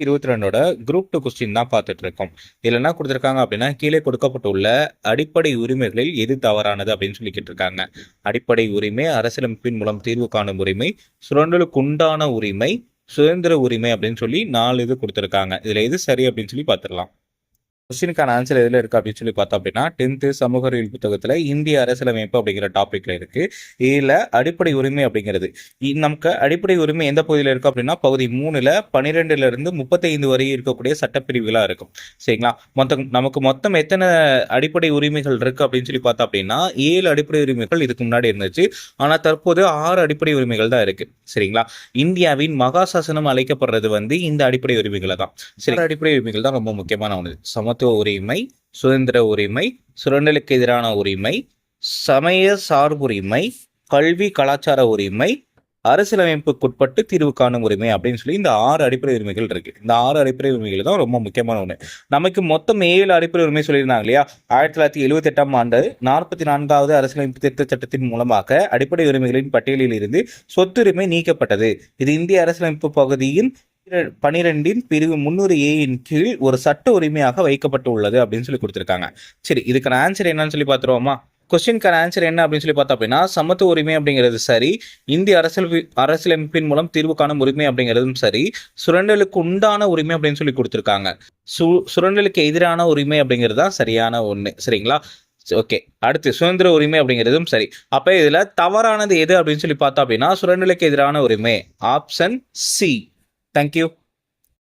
இருபத்தி ரெண்டோட group two question தான் பார்த்துட்டு இருக்கோம் இதில் என்ன கொடுத்துருக்காங்க அப்படின்னா கீழே கொடுக்கப்பட்டுள்ள அடிப்படை உரிமைகளில் எது தவறானது அப்படின்னு சொல்லிக்கிட்டு இருக்காங்க அடிப்படை உரிமை அரசியலமைப்பின் மூலம் தீர்வு காணும் உரிமை சுரண்டலுக்கு உண்டான உரிமை சுதந்திர உரிமை அப்படின்னு சொல்லி நாலு இது கொடுத்துருக்காங்க. இதில் எது சரி அப்படின்னு சொல்லி பார்த்துடலாம். கொஸ்டினுக்கான ஆன்சர் எதில் இருக்குது அப்படின்னு சொல்லி பார்த்தோம் அப்படின்னா டென்த்து சமூக அறிவியல் புத்தகத்தில் இந்திய அரசியலமைப்பு அப்படிங்கிற டாப்பிக்கில் இருக்குது இதில் அடிப்படை உரிமை அப்படிங்கிறது. இ- நமக்கு அடிப்படை உரிமை எந்த பகுதியில் இருக்கும் அப்படின்னா பகுதி மூணில் பன்னிரெண்டுலேருந்து முப்பத்தைந்து வரை இருக்கக்கூடிய சட்டப்பிரிவுகளாக இருக்கும். சரிங்களா? மொத்தம் நமக்கு மொத்தம் எத்தனை அடிப்படை உரிமைகள் இருக்குது அப்படின்னு சொல்லி பார்த்தோம் அப்படின்னா ஏழு அடிப்படை உரிமைகள் இதுக்கு முன்னாடி இருந்துச்சு. ஆனால் தற்போது ஆறு அடிப்படை உரிமைகள் தான் இருக்குது சரிங்களா? இந்தியாவின் மகாசாசனம் அழைக்கப்படுறது வந்து இந்த அடிப்படை உரிமைகளை தான். சில அடிப்படை உரிமைகள் தான் ரொம்ப முக்கியமான ஒன்று சமத்துவ உரிமை சுதந்திர உரிமை சுரண்டலுக்கு எதிரான உரிமை சமய சார்புரிமை கல்வி கலாச்சார உரிமை அரசியலமைப்புக்குட்பட்டு தீர்வு காணும் உரிமை அப்படின்னு சொல்லி இந்த ஆறு அடிப்படை உரிமைகள் இருக்கு. இந்த ஆறு அடிப்படை உரிமைகள் தான் ரொம்ப முக்கியமான ஒன்று நமக்கு மொத்தம் ஏழு அடிப்படை உரிமை சொல்லியிருந்தாங்க இல்லையா? ஆயிரத்தி தொள்ளாயிரத்தி எழுபத்தி எட்டாம் ஆண்டு நாற்பத்தி நான்காவது அரசியலமைப்பு திருத்த சட்டத்தின் மூலமாக அடிப்படை உரிமைகளின் பட்டியலில் இருந்து சொத்துரிமை நீக்கப்பட்டது. இது இந்திய அரசியலமைப்பு பகுதியின் பனிரெண்டின் பிரிவு முன்னூறு ஏயின் கீழ் ஒரு சட்ட உரிமையாக வைக்கப்பட்டு உள்ளது அப்படின்னு சொல்லி கொடுத்துருக்காங்க. சரி இதுக்கான ஆன்சர் என்னன்னு சொல்லி பார்த்துருவோமா? கொஸ்டின்கான ஆன்சர் என்ன அப்படின்னு சொல்லி பார்த்தோம் அப்படின்னா சமத்துவ உரிமை அப்படிங்கிறது சரி இந்திய அரசியல் அரசியலமைப்பின் மூலம் தீர்வு காணும் உரிமை அப்படிங்கிறதும் சரி சுரண்டலுக்கு உண்டான உரிமை அப்படின்னு சொல்லி கொடுத்துருக்காங்க. சு சுரண்டலுக்கு எதிரான உரிமை அப்படிங்கிறது தான் சரியான ஒன்று சரிங்களா? ஓகே அடுத்து சுதந்திர உரிமை அப்படிங்கிறதும் சரி. அப்போ இதில் தவறானது எது அப்படின்னு சொல்லி பார்த்தோம் அப்படின்னா சுரண்டலுக்கு எதிரான உரிமை. Option C thank you